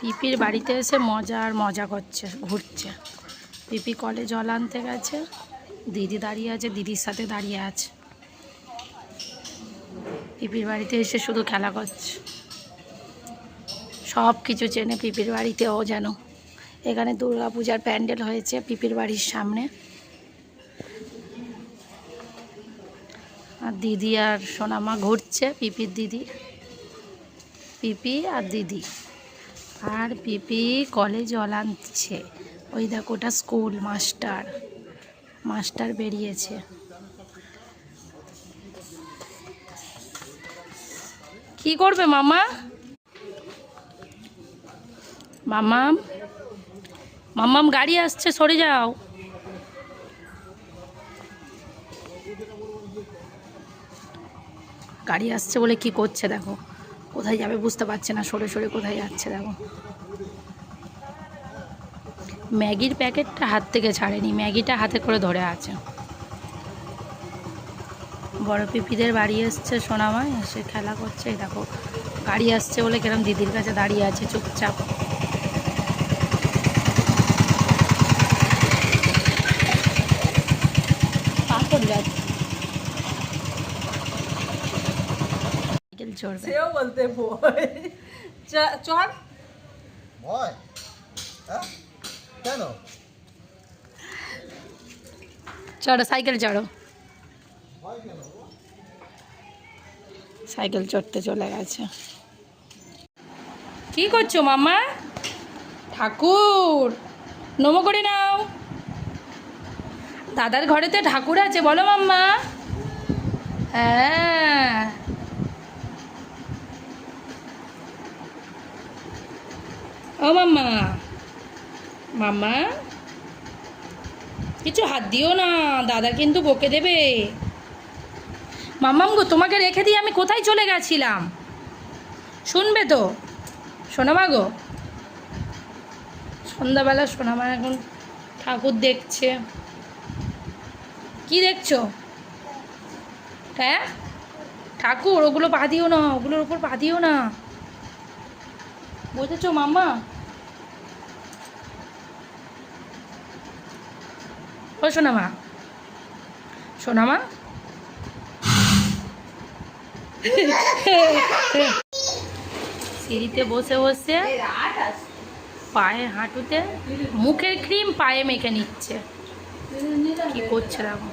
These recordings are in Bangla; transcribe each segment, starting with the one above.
পিপির বাড়িতে এসে মজা আর মজা করছে, ঘুরছে। পিপি কলে জল আনতে গেছে, দিদি দাঁড়িয়ে আছে, দিদির সাথে দাঁড়িয়ে আছে। পিপির বাড়িতে এসে শুধু খেলা করছে। সব কিছু চেনে পিপির বাড়িতে ও যেন। এখানে দুর্গা পূজার প্যান্ডেল হয়েছে পিপির বাড়ির সামনে। আর দিদি আর সোনামা ঘুরছে, পিপির দিদি। পিপি আর দিদি। আর পিপি কলে জল আনছে ওই দেখো, ওটা স্কুল মাস্টার। মাস্টার বেরিয়েছে। কি করবে মামা? মামাম মামাম গাড়ি আসছে, সরে যাও। গাড়ি আসছে বলে কি করছে দেখো। কোথায় যাবে বুঝতে পারছে না, সরে সরে কোথায় যাচ্ছে দেখো। ম্যাগির প্যাকেটটা হাত থেকে ছাড়েনি, ম্যাগিটা হাতে করে ধরে আছে। বড় পিপিদের বাড়ি এসছে সোনামায় এসে খেলা করছে দেখো, গাড়ি আসছে বলে কেরম দিদির কাছে দাঁড়িয়ে আছে, চুপচাপ পাথর যাচ্ছে সাইকেল চড়বে। সেও বলতে বই চ- চল ভয়? হ্যাঁ? কেন? চড়ো সাইকেল চড়ো। সাইকেল চড়তে চলে গেছে। কি করছ মামা ঠাকুর নমো করে নাও। দাদার ঘরেতে ঠাকুর আছে বলো মাম্মা। হ্যাঁ। মাম্মা। মাম্মা? কিছু হাত দিও না, দাদা কিন্তু বকে দেবে। মাম্মাম গো, তোমাকে রেখে দিয়ে আমি কোথায় চলে গেছিলাম? শুনবে তো। সোনামা গো। সন্ধ্যাবেলা সোনামা এখন ঠাকুর দেখছে। কি দেখছ? হ্যাঁ? ঠাকুর, ওগুলো পা দিও না, ওগুলোর উপর পা দিও না। বুঝেছ মাম্মা ও সোনামা সোনামা সিঁড়িতে বসে বসে পায়ে হাঁটুতে মুখের ক্রিম পায়ে মেখে নিচ্ছে। কি করছে দেখো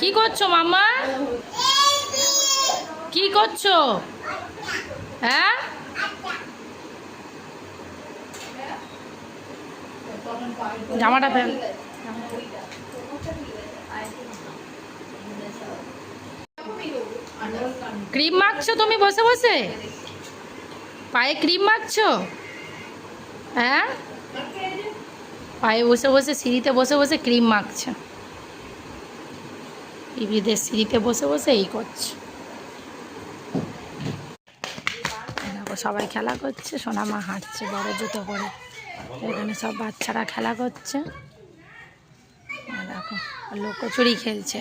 কি করছ মামা? কি করছ? হ্যাঁ? জামাটা ফেল ক্রিম মাখছো তুমি বসে বসে? পায়ে ক্রিম মাখছো? হ্যাঁ? পায়ে বসে বসে সিঁড়িতে বসে বসে ক্রিম মাখছে। পিপিদের সিঁড়িতে বসে বসে এই করছে এই দেখো সবাই খেলা করছে, সোনামা হাঁটছে, বড় জুতো করে এখানে সব বাচ্চারা খেলা করছে। দেখো লোকচুরি খেলছে।